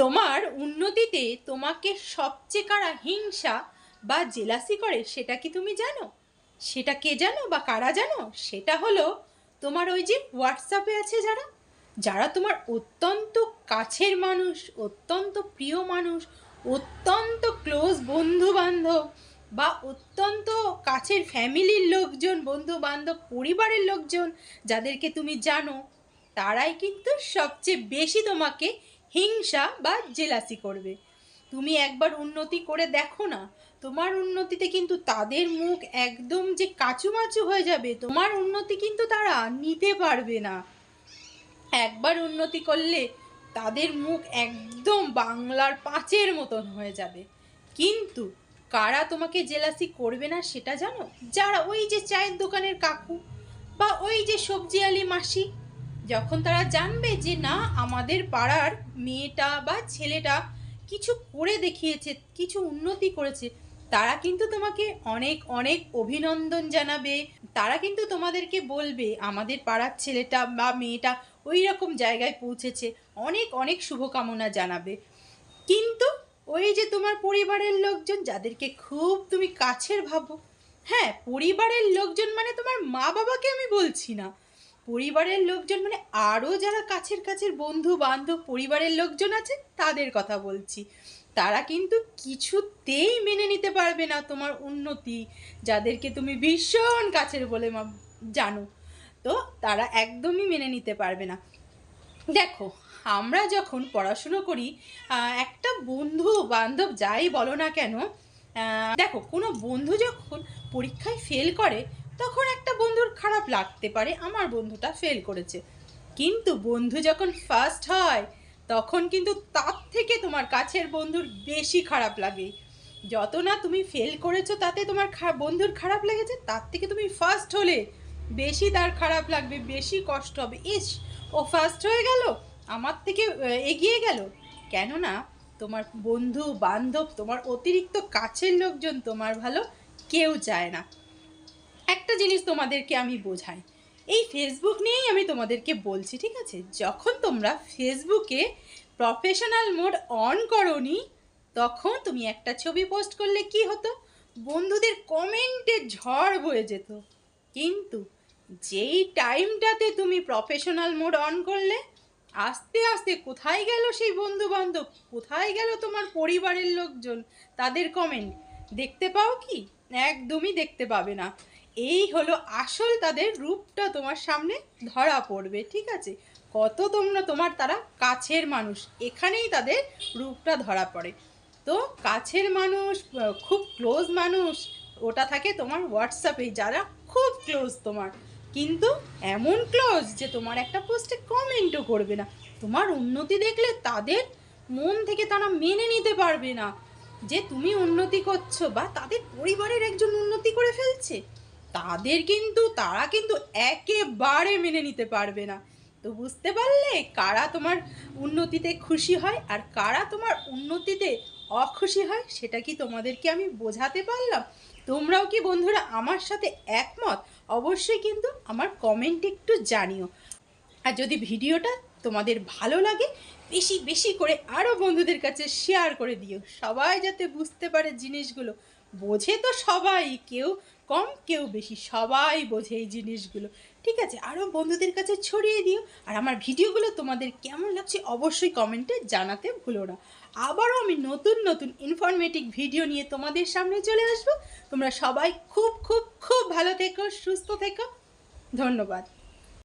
তোমার উন্নতিতে তোমাকে সবচেয়ে কারা হিংসা বা জেলাসি করে সেটা কি তুমি জানো? সেটা কে জানো বা কারা জানো? সেটা হলো তোমার ওই যে হোয়াটসঅ্যাপে আছে যারা যারা তোমার অত্যন্ত কাছের মানুষ, অত্যন্ত প্রিয় মানুষ, অত্যন্ত ক্লোজ বন্ধু বান্ধব বা অত্যন্ত কাছের ফ্যামিলির লোকজন বন্ধু বান্ধব পরিবারের লোকজন যাদেরকে তুমি জানো, তারাই কিন্তু সবচেয়ে বেশি তোমাকে হিংসা বা জেলাসি করবে। তুমি একবার উন্নতি করে দেখো না, তোমার উন্নতিতে কিন্তু তাদের মুখ একদম যে কাচুমাচু হয়ে যাবে, তোমার উন্নতি কিন্তু তারা নিতে পারবে না। একবার উন্নতি করলে তাদের মুখ একদম বাংলার পাঁচের মতন হয়ে যাবে। কিন্তু কারা তোমাকে জেলাসি করবে না সেটা জানো? যারা ওই যে চায়ের দোকানের কাকু বা ওই যে সবজি আলি মাসি যখন তারা জানবে যে না, আমাদের পাড়ার মেয়েটা বা ছেলেটা কিছু করে দেখিয়েছে, কিছু উন্নতি করেছে, তারা কিন্তু তোমাকে অনেক অনেক অভিনন্দন জানাবে। তারা কিন্তু তোমাদেরকে বলবে, আমাদের পাড়ার ছেলেটা বা মেয়েটা ওই রকম জায়গায় পৌঁছেছে, অনেক অনেক শুভকামনা জানাবে। কিন্তু ওই যে তোমার পরিবারের লোকজন, যাদেরকে খুব তুমি কাছের ভাবো হ্যাঁ পরিবারের লোকজন মানে তোমার মা বাবাকে আমি বলছি না। পরিবারের লোকজন মানে আরও যারা কাছের কাছের বন্ধু, বান্ধব পরিবারের লোকজন আছে, তাদের কথা বলছি। তারা কিন্তু কিছুতেই মেনে নিতে পারবে না তোমার উন্নতি, যাদেরকে তুমি ভীষণ কাছের বলে জানো। তো তারা একদমই মেনে নিতে পারবে না। দেখো, আমরা যখন পড়াশুনো করি একটা বন্ধু, বান্ধব যাই বলো না কেন দেখো, কোনো বন্ধু যখন পরীক্ষায় ফেল করে, তখন একটা বন্ধুর খারাপ লাগতে পারে, আমার বন্ধুটা ফেল করেছে। কিন্তু বন্ধু যখন ফার্স্ট হয়, তখন কিন্তু তার থেকে তোমার কাছের বন্ধুর বেশি খারাপ লাগে। যত না তুমি ফেল করেছ, তাতে তোমার বন্ধুর খারাপ লেগেছে, তার থেকে তুমি ফার্স্ট হলে বেশি তার খারাপ লাগবে, বেশি কষ্ট হবে। ইস, ও ফার্স্ট হয়ে গেল, আমার থেকে এগিয়ে গেল। কেননা, তোমার বন্ধু, বান্ধব, তোমার অতিরিক্ত কাছের লোকজন তোমার ভালো কেউ চায় না। একটা জিনিস তোমাদেরকে আমি বোঝাই। এই ফেসবুক নিয়েই আমি তোমাদেরকে বলছি, ঠিক আছে? যখন তোমরা ফেসবুকে প্রফেশনাল মোড অন করনি, তখন তুমি একটা ছবি পোস্ট করলে কি হতো? বন্ধুদের কমেন্টের ঝড় বয়ে যেত। কিন্তু যেই টাইমটাতে তুমি প্রফেশনাল মোড অন করলে, আস্তে আস্তে কোথায় গেল সেই বন্ধু বান্ধব কোথায় গেল তোমার পরিবারের লোকজন? তাদের কমেন্ট দেখতে পাও কি? একদমই দেখতে পাবে না। এই হলো আসল তাদের রূপটা তোমার সামনে ধরা পড়বে, ঠিক আছে? কত তোমরা তোমার তারা কাছের মানুষ, এখানেই তাদের রূপটা ধরা পড়ে। তো কাছের মানুষ, খুব ক্লোজ মানুষ, ওটা থাকে তোমার হোয়াটসঅ্যাপে যারা খুব ক্লোজ তোমার। কিন্তু এমন ক্লোজ যে তোমার একটা পোস্টে কমেন্টও করবে না। তোমার উন্নতি দেখলে তাদের মন থেকে তারা মেনে নিতে পারবে না। যে তুমি উন্নতি করছ বা তাদের পরিবারের একজন উন্নতি করে ফেলছে। তাদের কিন্তু, তারা কিন্তু একেবারে মেনে নিতে পারবে না। তো বুঝতে পারলে কারা তোমার উন্নতিতে খুশি হয় আর কারা তোমার উন্নতিতে অখুশি হয়, সেটা কি তোমাদেরকে আমি বোঝাতে পারলাম? তোমরাও কি বন্ধুরা আমার সাথে একমত? অবশ্যই কিন্তু আমার কমেন্ট একটু জানিও। আর যদি ভিডিওটা তোমাদের ভালো লাগে, বেশি বেশি করে আরও বন্ধুদের কাছে শেয়ার করে দিও। সবাই যাতে বুঝতে পারে জিনিসগুলো। বোঝে তো সবাই, কেউ কম, কেউ বেশি, সবাই বোঝে এই জিনিসগুলো। ঠিক আছে আরও বন্ধুদের কাছে ছড়িয়ে দিও। আর আমার ভিডিওগুলো তোমাদের কেমন লাগছে অবশ্যই কমেন্টে জানাতে ভুলো না। আবারও আমি নতুন নতুন ইনফরমেটিভ ভিডিও নিয়ে তোমাদের সামনে চলে আসব। তোমরা সবাই খুব খুব খুব ভালো থেকো, সুস্থ থেকো। ধন্যবাদ।